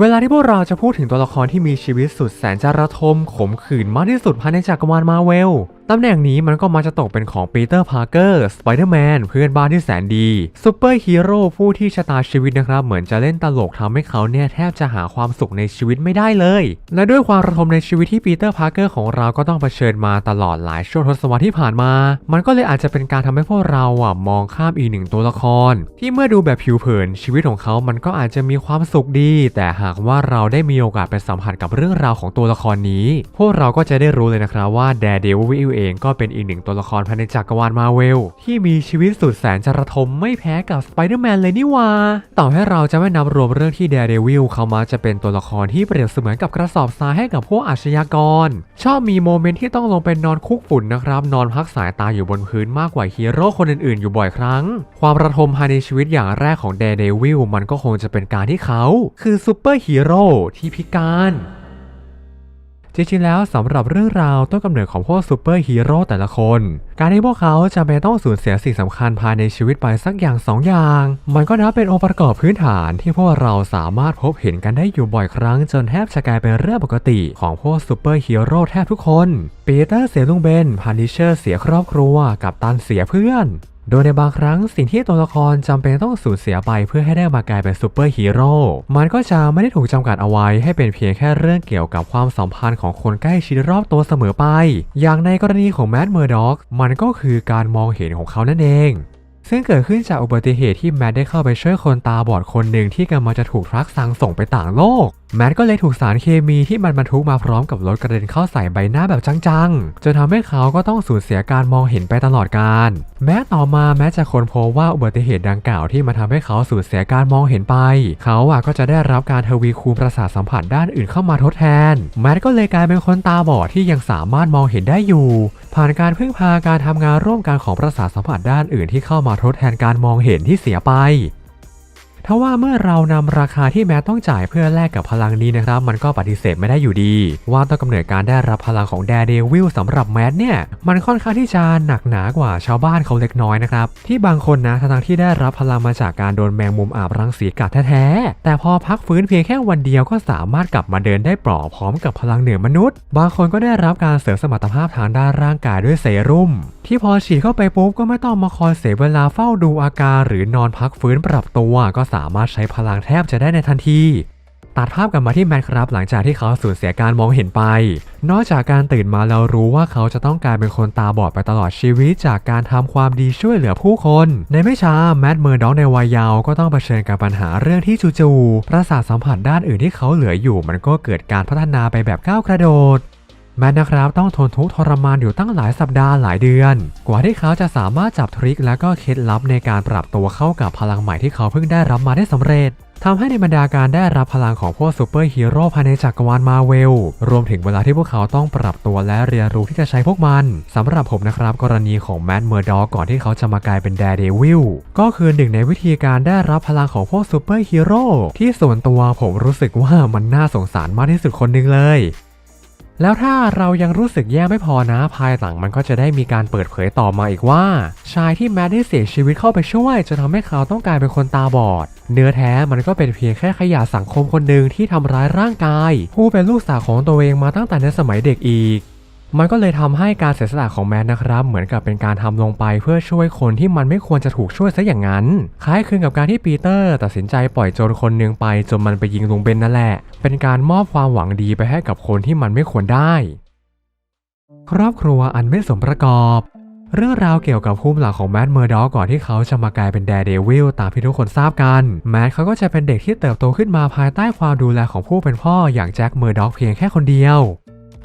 เวลาที่พวกเราจะพูดถึงตัวละครที่มีชีวิตสุดแสนจะระทมขมขื่นมากที่สุดภายในจักรวาลมาเวลตำแหน่งนี้มันก็มักจะตกเป็นของปีเตอร์พาร์เกอร์ สไปเดอร์แมน เพื่อนบ้านที่แสนดี ซูเปอร์ฮีโร่ผู้ที่ชะตาชีวิตนะครับ เหมือนจะเล่นตลกทำให้เขาเนี่ยแทบจะหาความสุขในชีวิตไม่ได้เลย และด้วยความระทมในชีวิตที่ปีเตอร์พาร์เกอร์ของเราก็ต้องเผชิญมาตลอดหลายช่วงทศวรรษที่ผ่านมา มันก็เลยอาจจะเป็นการทำให้พวกเราอะมองข้ามอีกหนึ่งตัวละคร ที่เมื่อดูแบบผิวเผินชีวิตของเขา มันก็อาจจะมีความสุขดี แต่หากว่าเราได้มีโอกาสไปสัมผัสกับเรื่องราวของตัวละครนี้ พวกเราก็จะได้รู้เลยนะครับว่าแดเดวิลเองก็เป็นอีกหนึ่งตัวละครภายในจักรวาลมาเวลที่มีชีวิตสุดแสนจะระทมไม่แพ้กับสไปเดอร์แมนเลยนี่ว่า ต่อให้เราจะไม่นับรวมเรื่องที่แดเดวิลเขามาจะเป็นตัวละครที่เปรียบเสมือนกับกระสอบทรายให้กับพวกอาชญากร ชอบมีโมเมนต์ที่ต้องลงไปนอนคุกฝุ่นนะครับ นอนพักสายตาอยู่บนพื้นมากกว่าฮีโร่คนอื่นๆ อยู่บ่อยครั้ง ความระทมภายในชีวิตอย่างแรกของแดเดวิลมันก็คงจะเป็นการที่เขา คือซูเปอร์ฮีโร่ที่พิการ จริงๆแล้วสำหรับเรื่องราวต้นกำเนิดของพวกซูเปอร์ฮีโร่แต่ละคน การที่พวกเขาจำเป็นต้องสูญเสียสิ่งสำคัญภายในชีวิตไปสักอย่างสองอย่าง มันก็นับเป็นองค์ประกอบพื้นฐานที่พวกเราสามารถพบเห็นกันได้อยู่บ่อยครั้ง จนแทบจะกลายเป็นเรื่องปกติของพวกซูเปอร์ฮีโร่แทบทุกคนปีเตอร์เสียลุงเบนพานิเชอร์เสียครอบครัว กับตันเสียเพื่อน โดยในบางครั้งสิ่งที่ตัวละครจำเป็นต้องสูญเสียไปเพื่อให้ได้มากลายเป็นซูเปอร์ฮีโร่มันก็จะไม่ได้ถูกจำกัดเอาไว้ ให้เป็นเพียงแค่เรื่องเกี่ยวกับความสัมพันธ์ของคนใกล้ชิดรอบตัวเสมอไป อย่างในกรณีของแมดเมอร์ด็อกมันก็คือการมองเห็นของเขานั่นเองซึ่งเกิดขึ้นจากอุบัติเหตุที่แมดได้เข้าไปช่วยคนตาบอดคนหนึ่งที่กำลังจะถูกทรักซังส่งไปต่างโลก แมดก็เลยถูกสารเคมีที่มันบรรทุกมาพร้อมกับรถกระเด็นเข้าใส่ใบหน้าแบบจังๆ จนทำให้เขาก็ต้องสูญเสียการมองเห็นไปตลอดกาลแม้ต่อมาแม้จะค้นพบว่าอุบัติเหตุดังกล่าวที่มาทำให้เขาสูญเสียการมองเห็นไป เขาอะก็จะได้รับการทวีคูณประสาทสัมผัสด้านอื่นเข้ามาทดแทน แมดก็เลยกลายเป็นคนตาบอดที่ยังสามารถมองเห็นได้อยู่ ผ่านการพึ่งพาการทำงานร่วมกันของประสาทสัมผัสด้านอื่นที่เข้ามาทดแทนการมองเห็นที่เสียไป ทว่าเมื่อเรานำราคาที่แม้ต้องจ่ายเพื่อแลกกับพลังนี้นะครับ มันก็ปฏิเสธไม่ได้อยู่ดี ว่าต้นกำเนิดการได้รับพลังของแดเดวิลสำหรับแมดเนี่ย มันค่อนข้างที่จะหนักหนากว่าชาวบ้านเขาเล็กน้อยนะครับ ที่บางคนนะทั้งที่ได้รับพลังมาจากการโดนแมงมุมอาบรังสีกัดแท้ๆแต่พอพักฟื้นเพียงแค่วันเดียวก็สามารถกลับมาเดินได้ปลอดพร้อมกับพลังเหนือมนุษย์ บางคนก็ได้รับการเสริมสมรรถภาพทางด้านร่างกายด้วยเซรุ่ม ที่พอฉีดเข้าไปปุ๊บก็ไม่ต้องมาคอยเสียเวลาเฝ้าดูอาการหรือนอนพักฟื้นปรับตัว ก็สามารถใช้พลังแทบจะได้ในทันทีตัดภาพกลับมาที่แมทครับ หลังจากที่เขาสูญเสียการมองเห็นไป นอกจากการตื่นมาแล้วรู้ว่าเขาจะต้องกลายเป็นคนตาบอดไปตลอดชีวิต จากการทำความดีช่วยเหลือผู้คน ในไม่ช้าแมดเมอร์ด็อกในวัยเยาว์ก็ต้องเผชิญกับปัญหาเรื่องที่จู่ๆประสาทสัมผัสด้านอื่นที่เขาเหลืออยู่ มันก็เกิดการพัฒนาไปแบบก้าวกระโดด แมทนะครับต้องทนทุกข์ทรมานอยู่ตั้งหลายสัปดาห์หลายเดือน กว่าที่เขาจะสามารถจับทริคและก็เคล็ดลับในการปรับตัวเข้ากับพลังใหม่ที่เขาเพิ่งได้รับมาได้สำเร็จทำให้ในบรรดาการได้รับพลังของพวกซูเปอร์ฮีโร่ภายในจักรวาลมาเวล รวมถึงเวลาที่พวกเขาต้องปรับตัวและเรียนรู้ที่จะใช้พวกมัน สำหรับผมนะครับกรณีของแมดเมอร์ด็อกก่อนที่เขาจะมากลายเป็นแดเดวิล ก็คือหนึ่งในวิธีการได้รับพลังของพวกซูเปอร์ฮีโร่ที่ส่วนตัวผมรู้สึกว่ามันน่าสงสารมากที่สุดคนหนึ่งเลย แล้วถ้าเรายังรู้สึกแย่ไม่พอนะภายหลังมันก็จะได้มีการเปิดเผยต่อมาอีกว่า ชายที่แมดได้เสียชีวิตเข้าไปช่วยจะทำให้เขาต้องกลายเป็นคนตาบอด เนื้อแท้มันก็เป็นเพียงแค่ขยะสังคมคนหนึ่งที่ทำร้ายร่างกาย ผู้เป็นลูกสาวของตัวเองมาตั้งแต่ในสมัยเด็กอีก มันก็เลยทำให้การเสียสละของแมนนะครับ เหมือนกับเป็นการทำลงไปเพื่อช่วยคนที่มันไม่ควรจะถูกช่วยซะอย่างนั้น คล้ายคลึงกับการที่ปีเตอร์ตัดสินใจปล่อยโจรคนหนึ่งไปจนมันไปยิงลุงเบนนั่นแหละ เป็นการมอบความหวังดีไปให้กับคนที่มันไม่ควรได้ ครอบครัวอันไม่สมประกอบ เรื่องราวเกี่ยวกับภูมิหลังของแมดเมอร์ด็อกก่อนที่เขาจะมากลายเป็นแดเดวิลตามที่ทุกคนทราบกัน แมดเขาก็จะเป็นเด็กที่เติบโตขึ้นมาภายใต้ความดูแลของผู้เป็นพ่ออย่างแจ็คเมอร์ด็อกเพียงแค่คนเดียว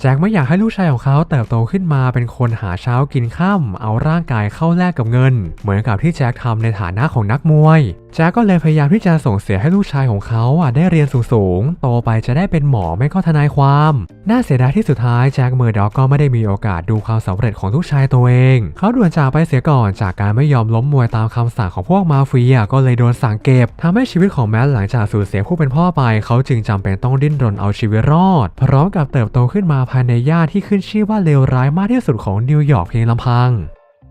แจ็คไม่อยากให้ลูกชายของเขาเติบโตขึ้นมาเป็นคนหาเช้ากินข้ามเอาร่างกายเข้าแลกกับเงิน เหมือนกับที่แจ็คทำในฐานะของนักมวย แจ็คก็เลยพยายามที่จะส่งเสียให้ลูกชายของเขาอะได้เรียนสูงๆ โตไปจะได้เป็นหมอไม่ก็ทนายความ น่าเสียดายที่สุดท้ายแจ็คเมอร์ด็อกก็ไม่ได้มีโอกาสดูความสำเร็จของลูกชายตัวเอง เขาด่วนจากไปเสียก่อนจากการไม่ยอมล้มมวยตามคำสั่งของพวกมาเฟียก็เลยโดนสั่งเก็บทำให้ชีวิตของแมทหลังจากสูญเสียผู้เป็นพ่อไป เขาจึงจำเป็นต้องดิ้นรนเอาชีวิตรอด พร้อมกับเติบโตขึ้นมาภายในย่านที่ขึ้นชื่อว่าเลวร้ายมากที่สุดของนิวยอร์กเพียงลำพัง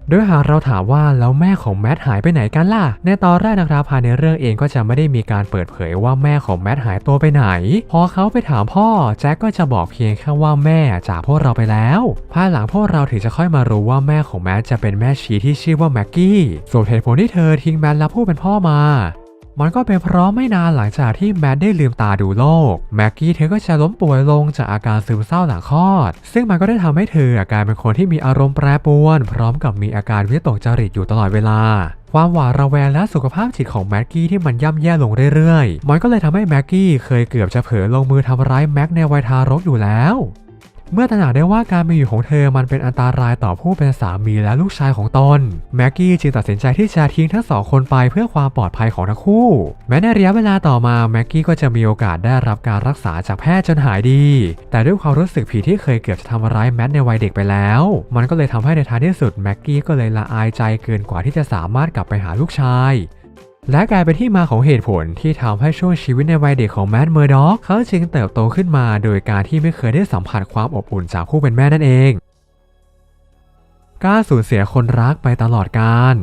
โดยหากเราถามว่าแล้วแม่ของแมทหายไปไหนกันล่ะ ในตอนแรกนะครับภายในเรื่องเองก็จะไม่ได้มีการเปิดเผยว่าแม่ของแมทหายตัวไปไหน พอเขาไปถามพ่อแจ็คก็จะบอกเพียงแค่ว่าแม่จากพวกเราไปแล้ว ภายหลังพวกเราถึงจะค่อยมารู้ว่าแม่ของแมทจะเป็นแม่ชีที่ชื่อว่าแม็กกี้ส่วนเหตุผลที่เธอทิ้งแมทและผู้เป็นพ่อมา มันก็เป็นเพราะไม่นานหลังจากที่แมทได้ลืมตาดูโลก แม็กกี้เธอก็จะล้มป่วยลงจากอาการซึมเศร้าหลังคลอด ซึ่งมันก็ได้ทำให้เธอกลายเป็นคนที่มีอารมณ์แปรปรวน พร้อมกับมีอาการวิตกจริตอยู่ตลอดเวลาความหวาดระแวงและสุขภาพจิตของแม็กกี้ที่มันย่ำแย่ลงเรื่อยๆ มันก็เลยทำให้แม็กกี้เคยเกือบจะเผลอลงมือทำร้ายแม็กในวัยทารกอยู่แล้ว เมื่อตระหนักได้ว่าการมีอยู่ของเธอมันเป็นอันตรายต่อผู้เป็นสามีและลูกชายของตนแม็กกี้จึงตัดสินใจที่จะทิ้งทั้งสองคนไปเพื่อความปลอดภัยของทั้งคู่ แม้ในระยะเวลาต่อมาแม็กกี้ก็จะมีโอกาสได้รับการรักษาจากแพทย์จนหายดี แต่ด้วยความรู้สึกผิดที่เคยเกือบจะทำร้ายแมทในวัยเด็กไปแล้ว มันก็เลยทำให้ในท้ายที่สุดแม็กกี้ก็เลยละอายใจเกินกว่าที่จะสามารถกลับไปหาลูกชาย และกลายเป็นที่มาของเหตุผลที่ทำให้ช่วงชีวิตในวัยเด็กของแมดเมอร์ด็อกเขาจึงเติบโตขึ้นมาโดยการที่ไม่เคยได้สัมผัสความอบอุ่นจากผู้เป็นแม่นั่นเองการสูญเสียคนรักไปตลอดกาล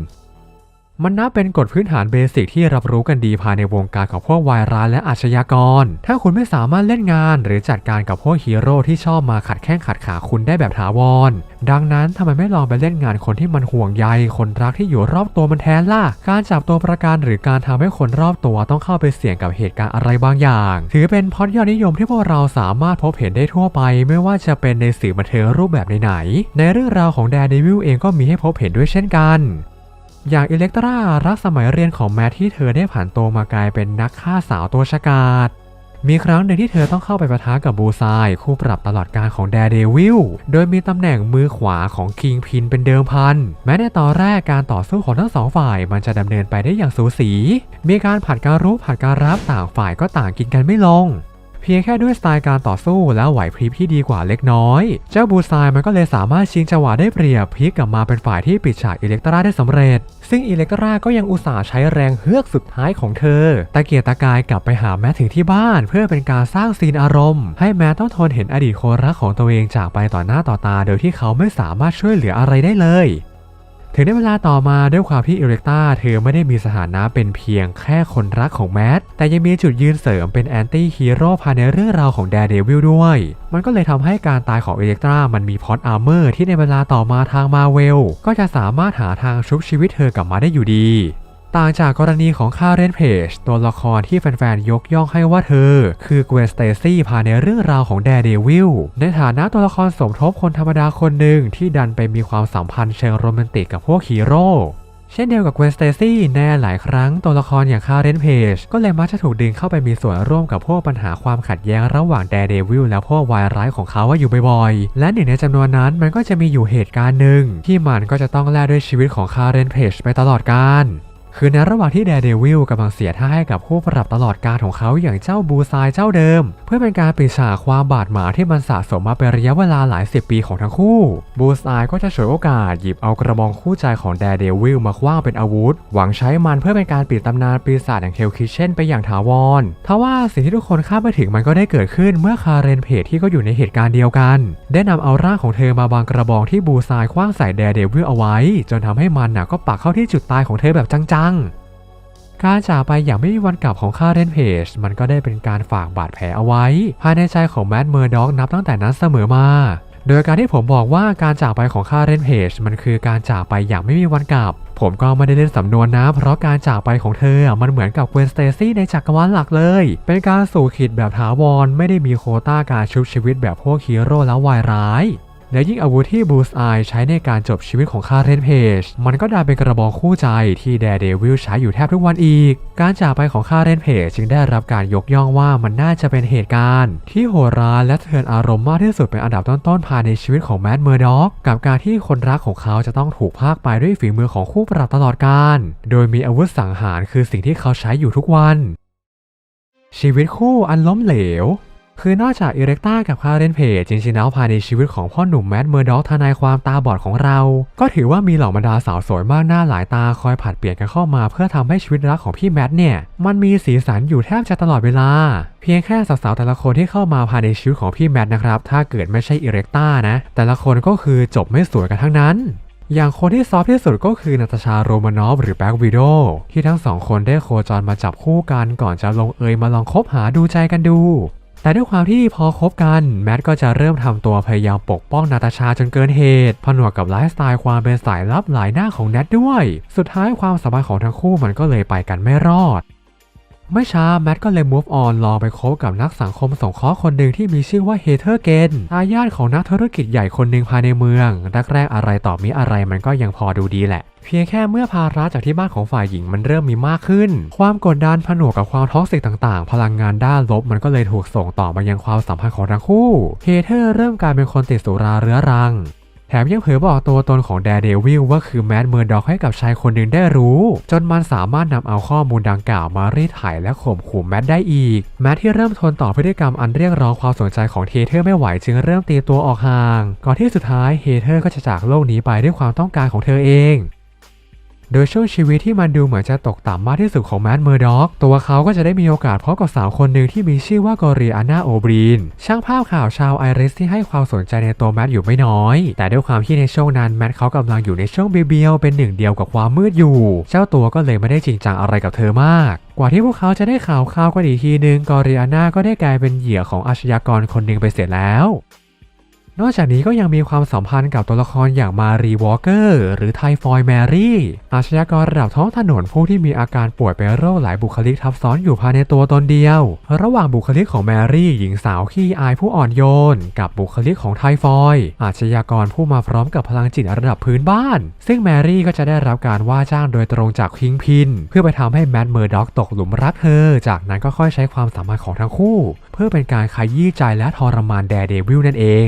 มันนับเป็นกฎพื้นฐานเบสิกที่รับรู้กันดีภายในวงการของพวกวายร้ายและอาชญากร ถ้าคุณไม่สามารถเล่นงานหรือจัดการกับพวกฮีโร่ที่ชอบมาขัดแข้งขัดขาคุณได้แบบถาวร ดังนั้นทำไมไม่ลองไปเล่นงานคนที่มันห่วงใย คนรักที่อยู่รอบตัวมันแทนล่ะ การจับตัวประกันหรือการทำให้คนรอบตัวต้องเข้าไปเสี่ยงกับเหตุการณ์อะไรบางอย่าง ถือเป็นพอดยอดนิยมที่พวกเราสามารถพบเห็นได้ทั่วไป ไม่ว่าจะเป็นในสื่อบันเทิงรูปแบบไหนๆในเรื่องราวของแดนเดวิลเองก็มีให้พบเห็นด้วยเช่นกัน อย่างอิเล็กตรารักสมัยเรียนของแมทที่เธอได้ผ่านตัวมากลายเป็นนักฆ่าสาวตัวฉกาจมีครั้งหนึ่งที่เธอต้องเข้าไปปะทะกับบูซายคู่ปรับตลอดการของแดเดวิล โดยมีตำแหน่งมือขวาของคิงพินเป็นเดิมพัน แม้ในตอนแรกการต่อสู้ของทั้งสองฝ่ายมันจะดำเนินไปได้อย่างสูสี มีการผัดการรุกผัดการรับต่างฝ่ายก็ต่างกินกันไม่ลง พียงแค่ด้วยสไตล์การต่อสู้และไหวพริบที่ดีกว่าเล็กน้อย เจ้าบูซายมันก็เลยสามารถชิงจังหวะได้เปรียบพลิกกลับมาเป็นฝ่ายที่ปิดฉากอิเล็กตราได้สำเร็จ ซึ่งอิเล็กตราก็ยังอุตส่าห์ใช้แรงเฮือกสุดท้ายของเธอ ตะเกียกตะกายกลับไปหาแมทถึงที่บ้าน เพื่อเป็นการสร้างซีนอารมณ์ ให้แมทต้องทนเห็นอดีตคนรักของตัวเองจากไปต่อหน้าต่อตา โดยที่เขาไม่สามารถช่วยเหลืออะไรได้เลย ถึงในเวลาต่อมาด้วยความที่เอเล็กตาเธอไม่ได้มีสถานะเป็นเพียงแค่คนรักของแมทแต่ยังมีจุดยืนเสริมเป็นแอนตี้ฮีโร่ภายในเรื่องราวของแด r เดวิลด้วย มันก็เลยทำให้การตายของเอเล็กตรามันมีพอดอาร์เมอร์ที่ในเวลาต่อมาทางมาเวลก็จะสามารถหาทางชุบชีวิตเธอกลับมาได้อยู่ดี ต่างจากกรณีของคาเรนเพจตัวละครที่แฟนๆ ยกย่องให้ว่าเธอ คือเกวนสเตซี่ภายในเรื่องราวของแด r เดวิลในฐานะตัวละครสมทบคนธรรมดาคนหนึ่งที่ดันไปมีความสัมพันธ์เชิงโรแมนติกกับพวกฮีโร่เช่นเดียวกับเกวนสเตซี่แน่หลายครั้งตัวละครอย่างคาเรนเพจก็เลยมักจะถูกดึงเข้าไปมีส่วนร่วมกับพวกปัญหาความขัดแย้งระหว่างแด r เดวิลและพวกวายร้ายของเขาว่าอยู่บ่อยๆ และหนึ่งในจำนวนนั้นมันก็จะมีอยู่เหตุการณ์หนึ่งที่มันก็จะต้องแลกด้วยชีวิตของคาเรนเพจไปตลอดกาล คือในระหว่างที่แดเดวิลกำลังเสียท่าให้กับผู้ปรับตลอดการของเขาอย่างเจ้าบูซายเจ้าเดิม เพื่อเป็นการปิดฉากความบาดหมางที่มันสะสมมาเป็นระยะเวลาหลายสิบปีของทั้งคู่ บูซายก็จะฉวยโอกาสหยิบเอากระบองคู่ใจของแดเดวิลมาคว้างเป็นอาวุธ หวังใช้มันเพื่อเป็นการปิดตำนานปีศาจอย่างเฮลคิเช่นไปอย่างถาวรทว่าสิ่งที่ทุกคนคาดไม่ถึงมันก็ได้เกิดขึ้นเมื่อคาเรนเพจที่ก็อยู่ในเหตุการณ์เดียวกัน ได้นำเอาร่างของเธอมาบางกระบองที่บูซายคว้างใส่แดเดวิลเอาไว้ จนทำให้มันน่ะก็ปักเข้าที่จุดตายของเธอแบบจังๆการจากไปอย่างไม่มีวันกลับของคาเรนเพจมันก็ได้เป็นการฝากบาดแผลเอาไว้ ภายในใจของแมดเมอร์ด็อกนับตั้งแต่นั้นเสมอมา โดยการที่ผมบอกว่าการจากไปของคาเรนเพจมันคือการจากไปอย่างไม่มีวันกลับ ผมก็ไม่ได้เล่นสำนวนนะ เพราะการจากไปของเธอ มันเหมือนกับเกวนสเตซี่ในจักรวาลหลักเลย เป็นการสู่ขีดแบบถาวรไม่ได้มีโคต้าการชุบชีวิตแบบพวกฮีโร่แล้ววายร้าย และยิ่งอาวุธที่บูสไอใช้ในการจบชีวิตของคาเรนเพจมันก็ดันเป็นกระบอกคู่ใจที่แดเดวิลใช้อยู่แทบทุกวันอีก การจากไปของคาเรนเพจจึงได้รับการยกย่องว่ามันน่าจะเป็นเหตุการณ์ ที่โหดร้ายและเทือนอารมณ์มากที่สุดเป็นอันดับต้นๆภายในชีวิตของแมดเมอร์ด็อกกับการที่คนรักของเขาจะต้องถูกพากไปด้วยฝีมือของคู่ปรับตลอดกาลโดยมีอาวุธสังหารคือสิ่งที่เขาใช้อยู่ทุกวัน ชีวิตคู่อันล้มเหลว คือนอกจากอิเล็กต้ากับคาเรนเพจจริงๆแล้วภายในชีวิตของพ่อหนุ่มแมดเมอร์ด็อกทนายความตาบอดของเรา ก็ถือว่ามีเหล่าบรรดาสาวสวยมากหน้าหลายตาคอยผัดเปลี่ยนกันเข้ามา เพื่อทำให้ชีวิตรักของพี่แมดเนี่ย มันมีสีสันอยู่แทบจะตลอดเวลา เพียงแค่สาวๆแต่ละคนที่เข้ามาภายในชีวิตของพี่แมดนะครับ ถ้าเกิดไม่ใช่อิเล็กต้านะ แต่ละคนก็คือจบไม่สวยกันทั้งนั้นอย่างคนที่ซอฟที่สุดก็คือนาตาชาโรมานอฟหรือแบ็กวิโอที่ทั้งสองคนได้โคจรมาจับคู่กันก่อนจะลงเอยมาลองคบหาดูใจกันดู แต่ด้วยความที่พอคบกันแมทก็จะเริ่มทำตัวพยายามปกป้องนาตาชาจนเกินเหตุผนวกกับไลฟ์สไตล์ความเป็นสายลับหลายหน้าของแนทด้วย สุดท้ายความสัมพันธ์ของทั้งคู่มันก็เลยไปกันไม่รอด ไม่ช้าแมทก็เลย move on ลองไปคบกับนักสังคมสงเคราะห์คนหนึ่งที่มีชื่อว่าเฮเธอร์เกนทายาทของนักธุรกิจใหญ่คนหนึ่งภายในเมืองแรกๆอะไรต่อมีอะไรมันก็ยังพอดูดีแหละเพียงแค่เมื่อภาระจากที่บ้านของฝ่ายหญิงมันเริ่มมีมากขึ้น ความกดดันผนวกกับความท็อกซิกต่างๆ พลังงานด้านลบมันก็เลยถูกส่งต่อมายังความสัมพันธ์ของทั้งคู่ เฮเธอร์เริ่มกลายเป็นคนติดสุราเรื้อรัง แถมยังเผยบอกตัวตนของแดเดวิลว่าคือแมดเมอร์ด็อกให้กับชายคนหนึ่งได้รู้ จนมันสามารถนำเอาข้อมูลดังกล่าวมารีดไถและข่มขู่แมดได้อีก แมดที่เริ่มทนต่อพฤติกรรมอันเรียกร้องความสนใจของเฮเธอร์ไม่ไหวจึงเริ่มตีตัวออกห่าง ก่อนที่สุดท้ายเฮเธอร์ก็จะจากโลกนี้ไปด้วยความต้องการของเธอเอง โดยช่วงชีวิตที่มันดูเหมือนจะตกต่ำมากที่สุดของแมดเมอร์ด็อกตัวเขาก็จะได้มีโอกาสพบกับสาวคนหนึ่งที่มีชื่อว่ากอริอาน่าโอบรีน ช่างภาพข่าวชาวไอริสที่ให้ความสนใจในตัวแมดอยู่ไม่น้อย แต่ด้วยความที่ในช่วงนั้นแมดเขากำลังอยู่ในช่วงเบียวเป็นหนึ่งเดียวกับความมืดอยู่ เจ้าตัวก็เลยไม่ได้จริงจังอะไรกับเธอมาก กว่าที่พวกเขาจะได้ข่าวข่าวกันอีกทีนึงกอริอาน่าก็ได้กลายเป็นเหยื่อของอาชญากรคนหนึ่งไปเสียแล้ว นอกจากนี้ก็ยังมีความสัมพันธ์กับตัวละครอย่างมารีวอลเกอร์หรือไทฟอยแมรี่ อาชญากรระดับท้องถนนผู้ที่มีอาการป่วยเป็นโรคหลายบุคลิกทับซ้อนอยู่ภายในตัวตนเดียว ระหว่างบุคลิกของแมรี่ หญิงสาวขี้อายผู้อ่อนโยน กับบุคลิกของไทฟอย อาชญากรผู้มาพร้อมกับพลังจิตระดับพื้นบ้าน ซึ่งแมรี่ก็จะได้รับการว่าจ้างโดยตรงจากคิงพิน เพื่อไปทำให้แมดเมอร์ด็อกตกหลุมรักเธอ จากนั้นก็ค่อยใช้ความสามารถของทั้งคู่ เพื่อเป็นการขยี้ใจและทรมานแดเดวิลนั่นเอง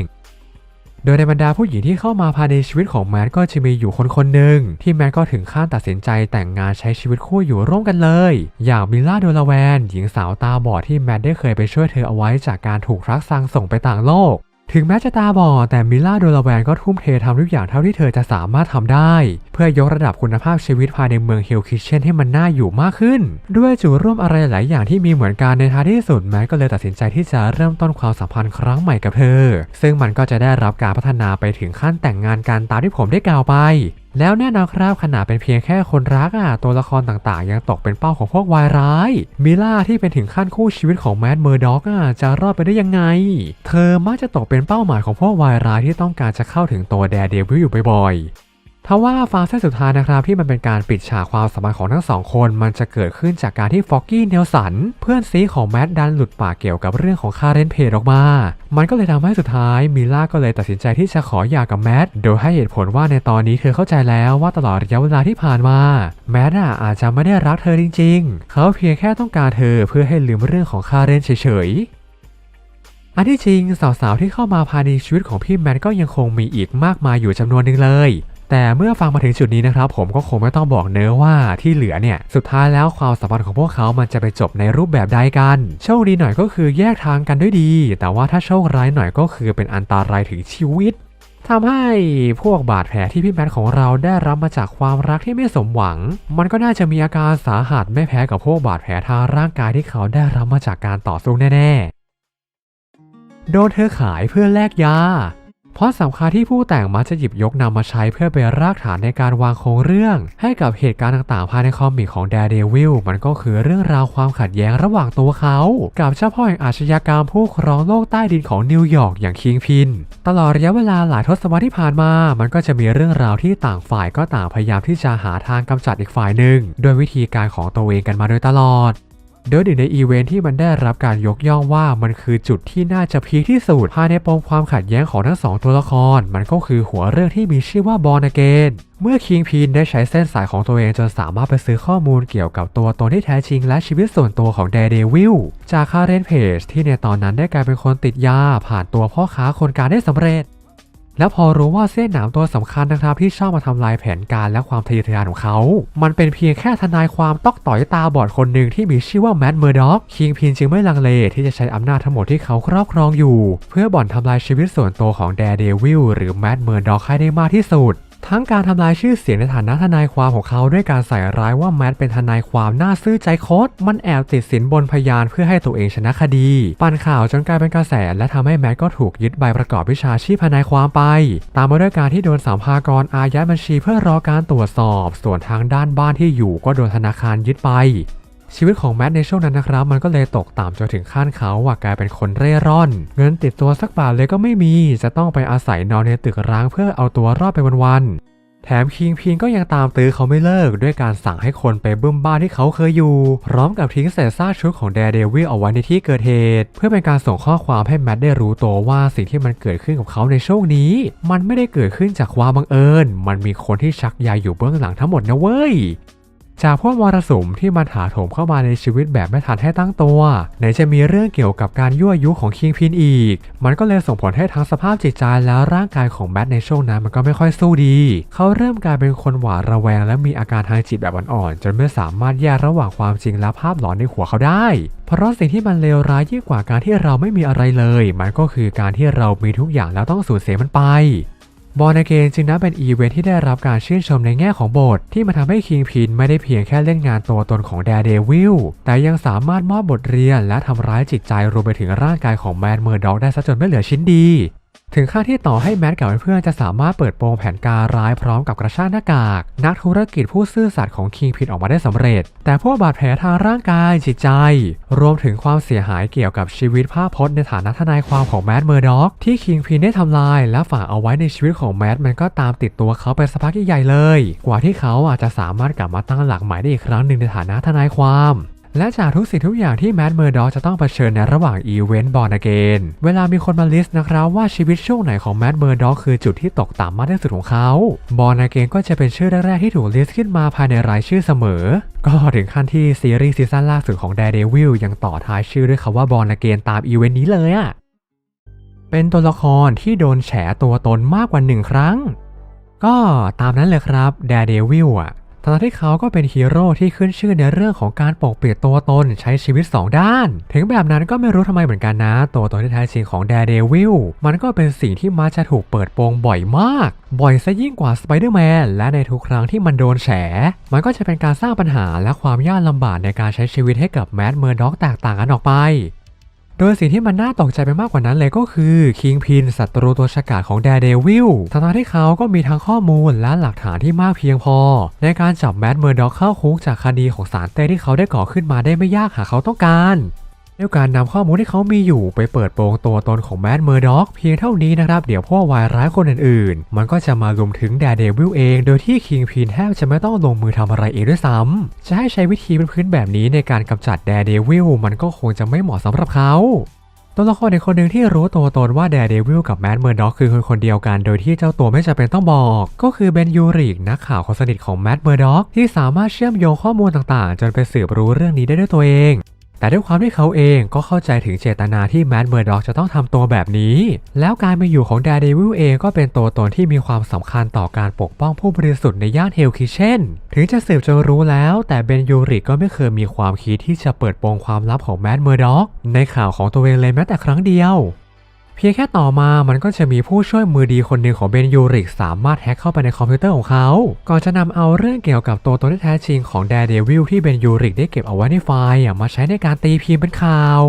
โดยในบรรดาผู้หญิงที่เข้ามาภายในชีวิตของแมทก็จะมีอยู่คนคนหนึ่งที่แมทก็ถึงขั้นตัดสินใจแต่งงานใช้ชีวิตคู่อยู่ร่วมกันเลย อย่างมิล่าโดลาแวน หญิงสาวตาบอดที่แมทได้เคยไปช่วยเธอเอาไว้จากการถูกรักซังส่งไปต่างโลก ถึงแม้จะตาบอดแต่มิล่าโดลาแวนก็ทุ่มเททำทุกอย่างเท่าที่เธอจะสามารถทำได้ เพื่อยกระดับคุณภาพชีวิตภายในเมืองเฮลคิเชนให้มันน่าอยู่มากขึ้น ด้วยจุดร่วมอะไรหลายอย่างที่มีเหมือนกันในท้ายที่สุดแมกก็เลยตัดสินใจที่จะเริ่มต้นความสัมพันธ์ครั้งใหม่กับเธอ ซึ่งมันก็จะได้รับการพัฒนาไปถึงขั้นแต่งงานกันตามที่ผมได้กล่าวไป แล้วแน่นอนครับขนาดเป็นเพียงแค่คนรักอะตัวละครต่างๆ ยังตกเป็นเป้าของพวกวายร้าย มิล่าที่เป็นถึงขั้นคู่ชีวิตของแมดเมอร์ด็อกอะจะรอดไปได้ยังไง เธอมักจะตกเป็นเป้าหมายของพวกวายร้ายที่ต้องการจะเข้าถึงตัวแดเดวิลอยู่บ่อย ทว่าฟางเส้นสุดท้ายนะครับที่มันเป็นการปิดฉากความสัมพันธ์ของทั้งสองคนมันจะเกิดขึ้นจากการที่ฟอกกี้เนลสันเพื่อนซีของแมดดันหลุดปากเกี่ยวกับเรื่องของคาเรนเพจออกมา มันก็เลยทำให้สุดท้ายมิล่าก็เลยตัดสินใจที่จะขอหย่ากับแมดโดยให้เหตุผลว่าในตอนนี้เธอเข้าใจแล้วว่าตลอดระยะเวลาที่ผ่านมาแมดอะอาจจะไม่ได้รักเธอจริง ๆ เขาเพียงแค่ต้องการเธอเพื่อให้ลืมเรื่องของคาเรนเฉยอันที่จริงสาวๆที่เข้ามาภายในชีวิตของพี่แมทก็ยังคงมีอีกมากมายอยู่จำนวนหนึ่งเลย แต่เมื่อฟังมาถึงจุดนี้นะครับผมก็คงไม่ต้องบอกเนื้อว่าที่เหลือเนี่ยสุดท้ายแล้วความสัมพันธ์ของพวกเขามันจะไปจบในรูปแบบใดกัน โชคดีหน่อยก็คือแยกทางกันด้วยดี แต่ว่าถ้าโชคร้ายหน่อยก็คือเป็นอันตรายถึงชีวิตทำให้พวกบาดแผลที่พี่แมทของเราได้รับมาจากความรักที่ไม่สมหวัง มันก็น่าจะมีอาการสาหัสไม่แพ้กับพวกบาดแผลทางร่างกายที่เขาได้รับมาจากการต่อสู้แน่ๆ โดนเธอขายเพื่อแลกยา เพราะสำคัญที่ผู้แต่งมักจะหยิบยกนำมาใช้เพื่อเป็นรากฐานในการวางโครงเรื่อง ให้กับเหตุการณ์ต่างๆ ภายในคอมิกของ Daredevil มันก็คือเรื่องราวความขัดแย้งระหว่างตัวเขา กับเจ้าพ่อแห่งอาชญากรรมผู้ครองโลกใต้ดินของนิวยอร์กอย่างคิงพิน ตลอดระยะเวลาหลายทศวรรษที่ผ่านมา มันก็จะมีเรื่องราวที่ต่างฝ่ายก็ต่างพยายามที่จะหาทางกำจัดอีกฝ่ายหนึ่งโดยวิธีการของตัวเองกันมาโดยตลอด โดยหนึ่งในอีเวนท์ที่มันได้รับการยกย่องว่ามันคือจุดที่น่าจะพีคที่สุดภายในปมความขัดแย้งของทั้งสองตัวละคร มันก็คือหัวเรื่องที่มีชื่อว่าบอ n เกนเมื่อคิงพีนได้ใช้เส้นสายของตัวเองจนสามารถไปซื้อข้อมูลเกี่ยวกับตัวตนที่แท้จริงและชีวิตส่วนตัวของ Daredevil จากคาเรนเพจที่ในตอนนั้นได้กลายเป็นคนติดยาผ่านตัวพ่อค้าคนกลารได้สำเร็จ แล้วพอรู้ว่าเส้นหนามตัวสำคัญนะครับที่ชอบมาทำลายแผนการและความทะเยอทะยานของเขา มันเป็นเพียงแค่ทนายความตอกต่อยตาบอดคนหนึ่งที่มีชื่อว่าแมดเมอร์ด็อกคิงพินจึงไม่ลังเลที่จะใช้อำนาจทั้งหมดที่เขาครอบครองอยู่ เพื่อบ่อนทำลายชีวิตส่วนตัวของแดเดวิลหรือแมดเมอร์ด็อกให้ได้มากที่สุด ทั้งการทำลายชื่อเสียงในฐานะทนายความของเขาด้วยการใส่ร้ายว่าแมทเป็นทนายความน่าซื่อใจคดมันแอบติดสินบนพยานเพื่อให้ตัวเองชนะคดี ปั่นข่าวจนกลายเป็นกระแส และทำให้แมทก็ถูกยึดใบประกอบวิชาชีพทนายความไป ตามมาด้วยการที่โดนสามพากรอายัดบัญชีเพื่อรอการตรวจสอบ ส่วนทางด้านบ้านที่อยู่ก็โดนธนาคารยึดไป ชีวิตของแมทในช่วงนั้นนะครับ มันก็เลยตกต่ำจนถึงขั้นเขาว่ากลายเป็นคนเร่ร่อน เงินติดตัวสักบาทเลยก็ไม่มี จะต้องไปอาศัยนอนในตึกร้างเพื่อเอาตัวรอดไปวันๆแถมคิงพินก็ยังตามตื้อเขาไม่เลิก ด้วยการสั่งให้คนไปบึ้มบ้านที่เขาเคยอยู่ พร้อมกับทิ้งเศษซากชุดของแดร์เดวิลเอาไว้ในที่เกิดเหตุ เพื่อเป็นการส่งข้อความให้แมทได้รู้ตัวว่าสิ่งที่มันเกิดขึ้นกับเขาในช่วงนี้ มันไม่ได้เกิดขึ้นจากความบังเอิญ มันมีคนที่ชักใยอยู่เบื้องหลังทั้งหมดนะเว้ย จากพวกมรสุมที่มันถาโถมเข้ามาในชีวิตแบบไม่ทันให้ตั้งตัว ไหนจะมีเรื่องเกี่ยวกับการยั่วยุของคิงพินอีก มันก็เลยส่งผลให้ทั้งสภาพจิตใจและร่างกายของแมทในช่วงนั้นมันก็ไม่ค่อยสู้ดี เขาเริ่มกลายเป็นคนหวาดระแวง และมีอาการทางจิตแบบอ่อนๆจนไม่สามารถแยกระหว่างความจริงและภาพหลอนในหัวเขาได้ เพราะสิ่งที่มันเลวร้ายยิ่งกว่าการที่เราไม่มีอะไรเลย มันก็คือการที่เรามีทุกอย่างแล้วต้องสูญเสียมันไป บอลในเกนจึงนับเป็นอีเวนท์ที่ได้รับการชื่นชมในแง่ของบท ที่มาทำให้คิงพินไม่ได้เพียงแค่เล่นงานตัวตนของแดเดวิลแต่ยังสามารถมอบบทเรียนและทำร้ายจิตใจรวมไปถึงร่างกายของแมนเมอร์ด็อกได้ซะจนไม่เหลือชิ้นดี ถึงขั้นที่ต่อให้แมทกับเพื่อนจะสามารถเปิดโปงแผนการร้ายพร้อมกับกระชากหน้ากาก นักธุรกิจผู้ซื่อสัตย์ของคิงพินออกมาได้สำเร็จ แต่พวกบาดแผลทางร่างกายจิตใจ รวมถึงความเสียหายเกี่ยวกับชีวิตภาพพจน์ในฐานะทนายความของแมทเมอร์ด็อกที่คิงพินได้ทำลาย และฝากเอาไว้ในชีวิตของแมทมันก็ตามติดตัวเขาไปสักพักใหญ่เลย กว่าที่เขาอาจจะสามารถกลับมาตั้งหลักใหม่ได้อีกครั้งหนึ่งในฐานะทนายความ และจากทุกสิ่งทุกอย่างที่แมดเมอร์ดอจะต้องเผชิญในระหว่างอีเวนต์บอลเกนเวลามีคนมาลิสต์นะครับว่าชีวิตช่วงไหนของแมดเมอร์ดอคือจุดที่ตกต่ำมากที่สุดของเขาบอลเกนก็จะเป็นชื่อแรกๆที่ถูกลิสต์ขึ้นมาภายในรายชื่อเสมอ ก็ถึงขั้นที่ซีรีส์ซีซั่นล่าสุดของ Daredevil ยังต่อท้ายชื่อด้วยคำว่าบอลเกนตามอีเวนต์นี้เลยอะเป็นตัวละครที่โดนแฉตัวตนมากกว่าหนึ่งครั้ง ก็ตามนั้นเลยครับ Daredevil อะ ทั้งที่เขาก็เป็นฮีโร่ที่ขึ้นชื่อในเรื่องของการปกปิดตัวตนใช้ชีวิต 2 ด้าน ถึงแบบนั้นก็ไม่รู้ทำไมเหมือนกันนะ ตัวตนที่แท้จริงของ Daredevil มันก็เป็นสิ่งที่มักจะถูกเปิดโปงบ่อยมาก บ่อยซะยิ่งกว่า Spider-Man และในทุกครั้งที่มันโดนแฉ มันก็จะเป็นการสร้างปัญหาและความยากลำบากในการใช้ชีวิตให้กับแมดเมอร์ด็อกแตกต่างกันออกไป โดยสิ่งที่มันน่าตกใจไปมากกว่านั้นเลยก็คือคิงพินศัตรูตัวฉกาจของแดเดวิลทั้งที่เขาก็มีทั้งข้อมูลและหลักฐานที่มากเพียงพอ ในการจับแมดเมอร์ด็อกเข้าคุกจากคดีของสารเต้ที่เขาได้ก่อขึ้นมาได้ไม่ยากหากเขาต้องการ ด้วยการนำข้อมูลที่เขามีอยู่ไปเปิดโปงตัวตนของแมดเมอร์ด็อกเพียงเท่านี้นะครับ เดี๋ยวพวกวายร้ายคนอื่นๆ มันก็จะมารวมถึง Daredevil เอง โดยที่คิงพินแทบจะไม่ต้องลงมือทำอะไรเองด้วยซ้ำจะให้ใช้วิธีพื้นๆแบบนี้ในการกำจัด Daredevil มันก็คงจะไม่เหมาะสำหรับเขาตัวละครอีกคนหนึ่งที่รู้ตัวตนว่าแดเดวิลกับแมดเมอร์ด็อกคือคนคนเดียวกันโดยที่เจ้าตัวไม่จำเป็นต้องบอก ก็คือเบนยูริกนักข่าวคนสนิทของแมดเมอร์ด็อกที่สามารถเชื่อมโยงข้อมูลต่างๆ จนไปสืบรู้เรื่องนี้ได้ด้วยตัวเอง แต่ด้วยความที่เขาเองก็เข้าใจถึงเจตนาที่แมดเมอร์ด็อกจะต้องทำตัวแบบนี้ แล้วการมาอยู่ของแดร์เดวิลเองก็เป็นตัวตนที่มีความสำคัญต่อการปกป้องผู้บริสุทธิ์ในย่านเฮลคิเช่น ถึงจะสืบจนรู้แล้ว แต่เบนยูริกก็ไม่เคยมีความคิดที่จะเปิดโปงความลับของแมดเมอร์ด็อกในข่าวของตัวเองเลยแม้แต่ครั้งเดียว เพียงแค่ต่อมามันก็จะมีผู้ช่วยมือดีคนหนึ่งของเบนยูริกสามารถแฮ็กเข้าไปในคอมพิวเตอร์ของเขา ก่อนจะนำเอาเรื่องเกี่ยวกับตัวตนที่แท้จริงของแดเดวิลที่เบนยูริกได้เก็บเอาไว้ในไฟล์มาใช้ในการตีพิมพ์เป็นข่าว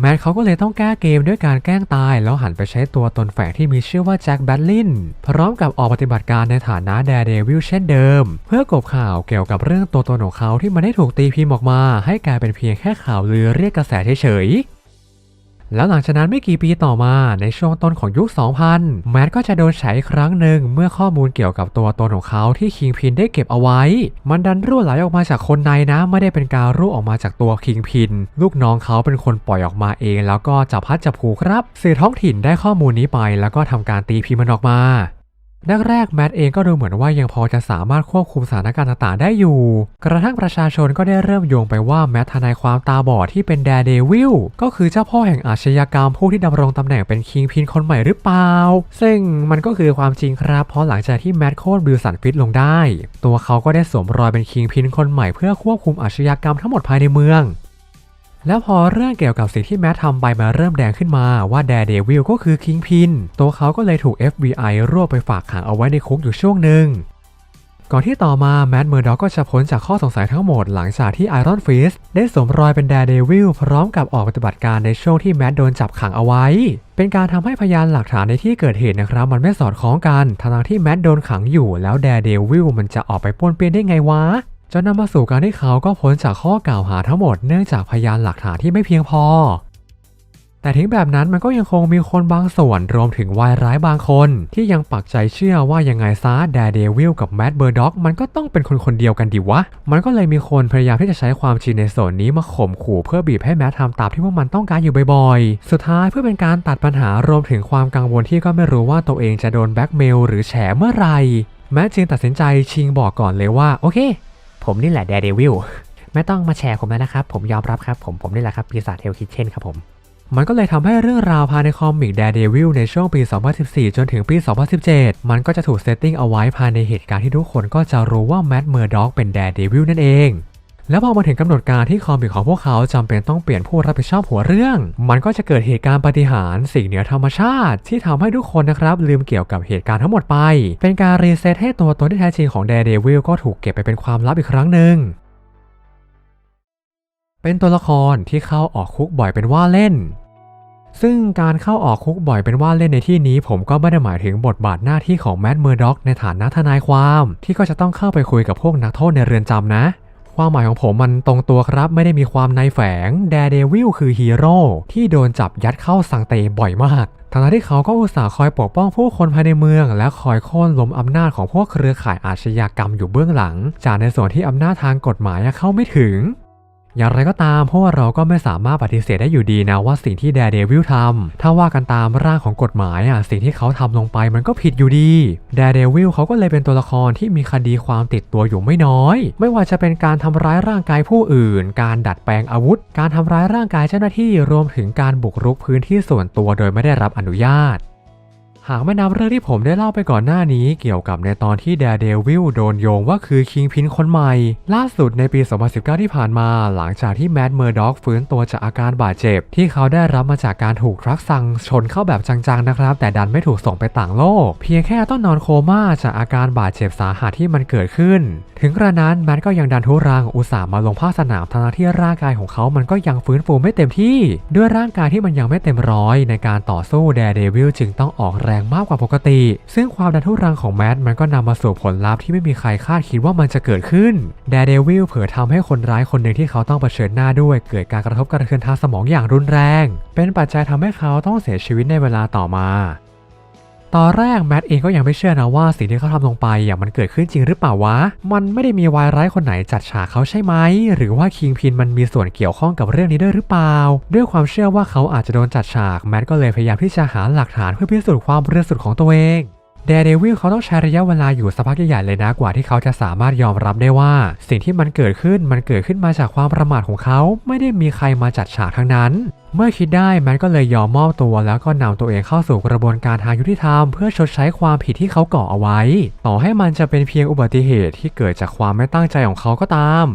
แมทเขาก็เลยต้องแก้เกมด้วยการแกล้งตาย แล้วหันไปใช้ตัวตนแฝงที่มีชื่อว่าแจ็คแบทลินพร้อมกับออกปฏิบัติการในฐานะแดเดวิลเช่นเดิม เพื่อกบข่าวเกี่ยวกับเรื่องตัวตนของเขาที่มันได้ถูกตีพิมพ์ออกมา ให้กลายเป็นเพียงแค่ข่าวลือเรียกกระแสเฉย แล้วหลังจากนั้นไม่กี่ปีต่อมาในช่วงต้นของยุค 2000 แมทก็จะโดนใช้ครั้งหนึ่งเมื่อข้อมูลเกี่ยวกับตัวตนของเขาที่คิงพินได้เก็บเอาไว้ มันดันรั่วไหลออกมาจากคนในนะ ไม่ได้เป็นการรั่วออกมาจากตัวคิงพิน ลูกน้องเขาเป็นคนปล่อยออกมาเอง แล้วก็จับพัดจับผูครับสื่อท้องถิ่นได้ข้อมูลนี้ไป แล้วก็ทำการตีพิมพ์มันออกมา แรกๆแมทเองก็ดูเหมือนว่ายังพอจะสามารถควบคุมสถานการณ์ต่างๆได้อยู่ กระทั่งประชาชนก็ได้เริ่มโยงไปว่าแมททนายความตาบอดที่เป็นแดร์เดวิลก็คือเจ้าพ่อแห่งอาชญากรรมผู้ที่ดำรงตำแหน่งเป็นคิงพินคนใหม่หรือเปล่า ซึ่งมันก็คือความจริงครับ เพราะหลังจากที่แมทโค่นบิลสันฟิตลงได้ ตัวเขาก็ได้สวมรอยเป็นคิงพินคนใหม่เพื่อควบคุมอาชญากรรมทั้งหมดภายในเมือง แล้วพอเรื่องเกี่ยวกับสิ่งที่แมททำไปมาเริ่มแดงขึ้นมาว่าแดเดวิลก็คือคิงพิน ตัวเขาก็เลยถูก FBI รวบไปฝากขังเอาไว้ในคุกอยู่ช่วงหนึ่งก่อนที่ต่อมาแมดเมอร์ด็อกก็จะพ้นจากข้อสงสัยทั้งหมดหลังจากที่ไอรอนฟิสได้สวมรอยเป็นแดเดวิลพร้อมกับออกปฏิบัติการในช่วงที่แมดโดนจับขังเอาไว้ เป็นการทำให้พยานหลักฐานในที่เกิดเหตุนะครับ มันไม่สอดคล้องกันทั้งที่แมดโดนขังอยู่แล้วแดเดวิลมันจะออกไปป้วนเปี้ยนได้ไงวะ จนนำมาสู่การที่เขาก็พ้นจากข้อกล่าวหาทั้งหมดเนื่องจากพยานหลักฐานที่ไม่เพียงพอ แต่ถึงแบบนั้นมันก็ยังคงมีคนบางส่วนรวมถึงวายร้ายบางคน ที่ยังปักใจเชื่อว่ายังไงซะแดเดวิลกับแมดเบอร์ด็อกมันก็ต้องเป็นคนคนเดียวกันดิวะ มันก็เลยมีคนพยายามที่จะใช้ความจริงในส่วนนี้มาข่มขู่เพื่อบีบให้แมดทำตามที่พวกมันต้องการอยู่บ่อยๆ สุดท้ายเพื่อเป็นการตัดปัญหารวมถึงความกังวลที่ก็ไม่รู้ว่าตัวเองจะโดนแบ็กเมลหรือแฉเมื่อไหร่แมดจึงตัดสินใจชิงบอกก่อนเลยว่าโอเค ผมนี่แหละแดเดวิลไม่ต้องมาแชร์ผมแล้วนะครับ ผมยอมรับครับ ผมผมนี่แหละครับปีศาจเทลคิทเช่นครับผม มันก็เลยทำให้เรื่องราวภายในคอมิกแดเดวิลในช่วงปี 2014 จนถึงปี 2017 มันก็จะถูกเซตติ้งเอาไว้ภายในเหตุการณ์ที่ทุกคนก็จะรู้ว่าแมดเมอร์ด็อกเป็นแดเดวิลนั่นเอง แล้วพอมาถึงกำหนดการที่คอมิกของพวกเขาจำเป็นต้องเปลี่ยนผู้รับผิดชอบหัวเรื่อง มันก็จะเกิดเหตุการณ์ปาฏิหารย์สิ่งเหนือธรรมชาติ ที่ทำให้ทุกคนนะครับลืมเกี่ยวกับเหตุการณ์ทั้งหมดไป เป็นการรีเซ็ตให้ตัวตนที่แท้จริงของ Daredevil ก็ถูกเก็บไปเป็นความลับอีกครั้งหนึ่งเป็นตัวละครที่เข้าออกคุกบ่อยเป็นว่าเล่นซึ่งการเข้าออกคุกบ่อยเป็นว่าเล่นในที่นี้ผมก็ไม่ได้หมายถึงบทบาทหน้าที่ของแมดเมอร์ด็อกในฐานะทนายความ ที่ก็จะต้องเข้าไปคุยกับพวกนักโทษในเรือนจำนะ ความหมายของผมมันตรงตัวครับไม่ได้มีความในแฝงแดเดวิลคือฮีโร่ที่โดนจับยัดเข้าสังเตบ่อยมากทั้งที่เขาก็อุตส่าห์คอยปกป้องผู้คนภายในเมือง และคอยโค่นล้มอำนาจของพวกเครือข่ายอาชญากรรมอยู่เบื้องหลัง จากในส่วนที่อำนาจทางกฎหมายเข้าไม่ถึง อย่างไรก็ตามเพราะว่าเราก็ไม่สามารถปฏิเสธได้อยู่ดีนะว่าสิ่งที่แดเดวิลทำถ้าว่ากันตามร่างของกฎหมายอะสิ่งที่เขาทำลงไปมันก็ผิดอยู่ดีแดเดวิลเขาก็เลยเป็นตัวละครที่มีคดีความติดตัวอยู่ไม่น้อย ไม่ว่าจะเป็นการทำร้ายร่างกายผู้อื่น การดัดแปลงอาวุธ การทำร้ายร่างกายเจ้าหน้าที่รวมถึงการบุกรุกพื้นที่ส่วนตัวโดยไม่ได้รับอนุญาต หากไม่นับเรื่องที่ผมได้เล่าไปก่อนหน้านี้เกี่ยวกับในตอนที่แดเดวิลโดนโยงว่าคือคิงพินคนใหม่ ล่าสุดในปี 2019 ที่ผ่านมาหลังจากที่แมดเมอร์ด็อกฟื้นตัวจากอาการบาดเจ็บ ที่เขาได้รับมาจากการถูกทรักซังชนเข้าแบบจังๆนะครับ แต่ดันไม่ถูกส่งไปต่างโลก เพียงแค่ต้องนอนโคม่าจากอาการบาดเจ็บสาหัสที่มันเกิดขึ้น ถึงกระนั้นแมดก็ยังดันทุรังอุตส่าห์มาลงภาคสนามทั้งที่ร่างกายของเขามันก็ยังฟื้นฟูไม่เต็มที่ ด้วยร่างกายที่มันยังไม่เต็มร้อยในการต่อสู้แดเดวิลจึงต้องออกแรงมากกว่าปกติ ซึ่งความดันทุรังของแมทมันก็นำมาสู่ผลลัพธ์ที่ไม่มีใครคาดคิดว่ามันจะเกิดขึ้นแดเดวิลเผยทำให้คนร้ายคนหนึ่งที่เขาต้องเผชิญหน้าด้วย เกิดการกระทบกระเทือนทางสมองอย่างรุนแรง เป็นปัจจัยทำให้เขาต้องเสียชีวิตในเวลาต่อมา ตอนแรกแมทเองก็ยังไม่เชื่อนะว่าสิ่งที่เขาทำลงไปอย่างมันเกิดขึ้นจริงหรือเปล่าวะ มันไม่ได้มีวายร้ายคนไหนจัดฉากเขาใช่ไหม หรือว่าคิงพินมันมีส่วนเกี่ยวข้องกับเรื่องนี้ด้วยหรือเปล่า ด้วยความเชื่อว่าเขาอาจจะโดนจัดฉากแมทก็เลยพยายามที่จะหาหลักฐานเพื่อพิสูจน์ความบริสุทธิ์ของตัวเอง เดเดวิลเขาต้องใช้ระยะเวลาอยู่สักพักใหญ่ๆเลยนะกว่าที่เขาจะสามารถยอมรับได้ว่า สิ่งที่มันเกิดขึ้นมันเกิดขึ้นมาจากความประมาทของเขา ไม่ได้มีใครมาจัดฉากทั้งนั้น เมื่อคิดได้แมทก็เลยยอมมอบตัว แล้วก็นำตัวเองเข้าสู่กระบวนการทางยุติธรรมเพื่อชดใช้ความผิดที่เขาก่อเอาไว้ ต่อให้มันจะเป็นเพียงอุบัติเหตุที่เกิดจากความไม่ตั้งใจของเขาก็ตาม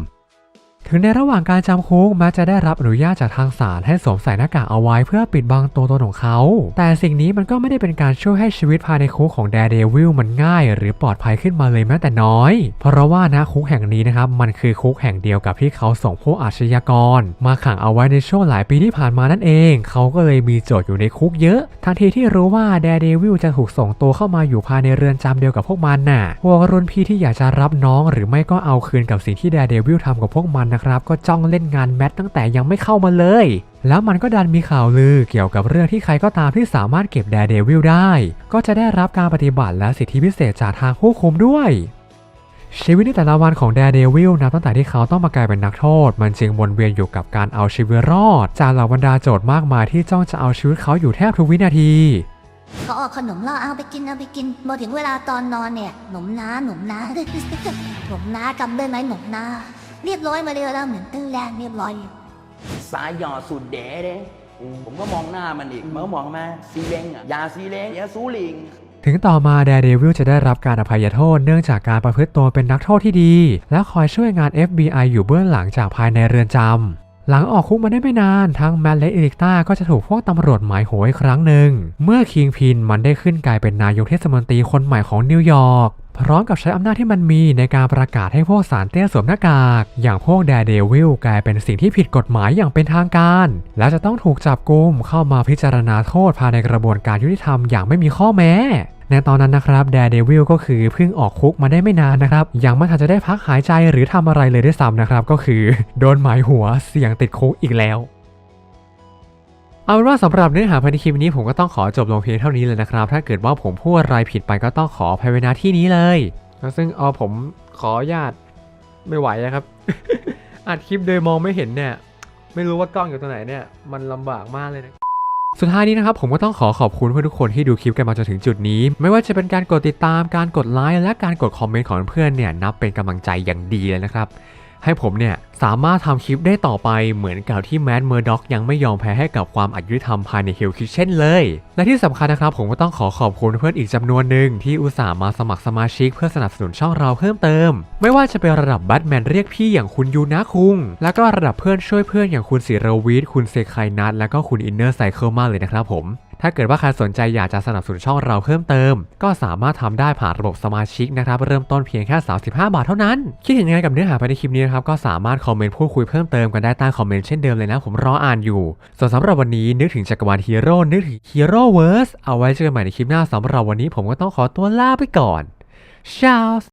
ถึงในระหว่างการจำคุกแม้จะได้รับอนุญาตจากทางศาลให้สวมใส่หน้ากากเอาไว้เพื่อปิดบังตัวตนของเขา แต่สิ่งนี้มันก็ไม่ได้เป็นการช่วยให้ชีวิตภายในคุกของแดเดวิลมันง่าย หรือปลอดภัยขึ้นมาเลยแม้แต่น้อย เพราะว่านะคุกแห่งนี้นะครับมันคือคุกแห่งเดียวกับที่เขาส่งพวกอาชญากร มาขังเอาไว้ในช่วงหลายปีที่ผ่านมานั่นเอง เขาก็เลยมีโจทย์อยู่ในคุกเยอะ ทันทีที่รู้ว่าแดเดวิลจะถูกส่งตัวเข้ามาอยู่ภายในเรือนจำเดียวกับพวกมันน่ะพวกรุ่นพี่ที่อยากจะรับน้องหรือไม่ก็เอาคืนกับสิ่งที่แดเดวิลทำกับพวกมันนะครับก็จ้องเล่นงานแมทตั้งแต่ยังไม่เข้ามาเลย แล้วมันก็ดันมีข่าวลือเกี่ยวกับเรื่องที่ใครก็ตามที่สามารถเก็บแดเดวิลได้ ก็จะได้รับการปฏิบัติและสิทธิพิเศษจากทางผู้คุมด้วยชีวิตในแต่ละวันของแดเดวิลนับตั้งแต่ที่เขาต้องมากลายเป็นนักโทษ มันจึงวนเวียนอยู่กับการเอาชีวิตรอด จากเหล่าบรรดาโจทย์มากมายที่จ้องจะเอาชีวิตเขาอยู่แทบทุกวินาที เขาเอาขนมล่อเอาไปกินเอาไปกินพอถึงเวลาตอนนอนเนี่ยหนมน้าหนมน้าหนมน้าจำได้ไหมหนมน้า เรียบร้อยมาเรียแล้วเหมือนตื้อแรงเรียบร้อยสายหยอดสุดเด๋เด้ผมก็มองหน้ามันอีกมันก็มองมาซีเลงอะยาซีเลงยาซูลิงถึงต่อมาแดเดวิลจะได้รับการอภัยโทษเนื่องจากการประพฤติตัวเป็นนักโทษที่ดี และคอยช่วยงาน FBI อยู่เบื้องหลังจากภายในเรือนจำหลังออกคุกมาได้ไม่นานทั้งแมทและเอริกตาก็จะถูกพวกตำรวจหมายหัวอีกครั้งหนึ่ง เมื่อคิงพินมันได้ขึ้นกลายเป็นนายกเทศมนตรีคนใหม่ของนิวยอร์ก พร้อมกับใช้อำนาจที่มันมีในการประกาศให้พวกสารเตี้ยสวมหน้ากาก อย่างพวกแดเดวิลกลายเป็นสิ่งที่ผิดกฎหมายอย่างเป็นทางการ และจะต้องถูกจับกุมเข้ามาพิจารณาโทษภายในกระบวนการยุติธรรมอย่างไม่มีข้อแม้ในตอนนั้นนะครับแดเดวิลก็คือเพิ่งออกคุกมาได้ไม่นานนะครับ ยังไม่ทันจะได้พักหายใจหรือทำอะไรเลยด้วยซ้ำนะครับ ก็คือ โดนหมายหัวเสี่ยงติดคุกอีกแล้ว เอาเป็นว่าสำหรับเนื้อหาภายในคลิปนี้ผมก็ต้องขอจบลงเพียงเท่านี้เลยนะครับ ถ้าเกิดว่าผมพูดอะไรผิดไปก็ต้องขออภัยไว้ณที่นี้เลยซึ่งเอาผมขออนุญาตไม่ไหวอะครับ อัดคลิปโดยมองไม่เห็นเนี่ย ไม่รู้ว่ากล้องอยู่ตรงไหนเนี่ย มันลำบากมากเลยนะสุดท้ายนี้นะครับผมก็ต้องขอขอบคุณเพื่อนทุกคนที่ดูคลิปกันมาจนถึงจุดนี้ ไม่ว่าจะเป็นการกดติดตามการกดไลค์และการกดคอมเมนต์ของเพื่อนๆเนี่ยนับเป็นกำลังใจอย่างดีเลยนะครับ ให้ผมเนี่ยสามารถทำคลิปได้ต่อไปเหมือนกับที่แมดเมอร์ด็อกยังไม่ยอมแพ้ให้กับความอายุธรรมภายในเฮลคิเช่นเลย และที่สำคัญนะครับผมก็ต้องขอขอบคุณเพื่อนอีกจำนวนหนึ่งที่อุตส่าห์มาสมัครสมาชิกเพื่อสนับสนุนช่องเราเพิ่มเติม ไม่ว่าจะเป็นระดับแบทแมนเรียกพี่อย่างคุณยูนะคุง แล้วก็ระดับเพื่อนช่วยเพื่อนอย่างคุณศิรวิทย์คุณเซคายนัทแล้วก็คุณอินเนอร์ไซเคิลมากเลยนะครับผม ถ้าเกิดว่าใครสนใจอยากจะสนับสนุนช่องเราเพิ่มเติม ก็สามารถทำได้ผ่านระบบสมาชิกนะครับ เริ่มต้นเพียงแค่ 35 บาทเท่านั้น คิดเห็นยังไงกับเนื้อหาภายในคลิปนี้นะครับ ก็สามารถคอมเมนต์พูดคุยเพิ่มเติมกันได้ใต้คอมเมนต์เช่นเดิมเลยนะ ผมรออ่านอยู่ ส่วนสำหรับวันนี้นึกถึงจักรวาลฮีโร่นึกถึงฮีโร่เวิร์สเอาไว้เจอกันใหม่ในคลิปหน้าสำหรับวันนี้ผมก็ต้องขอตัวลาไปก่อน Ciao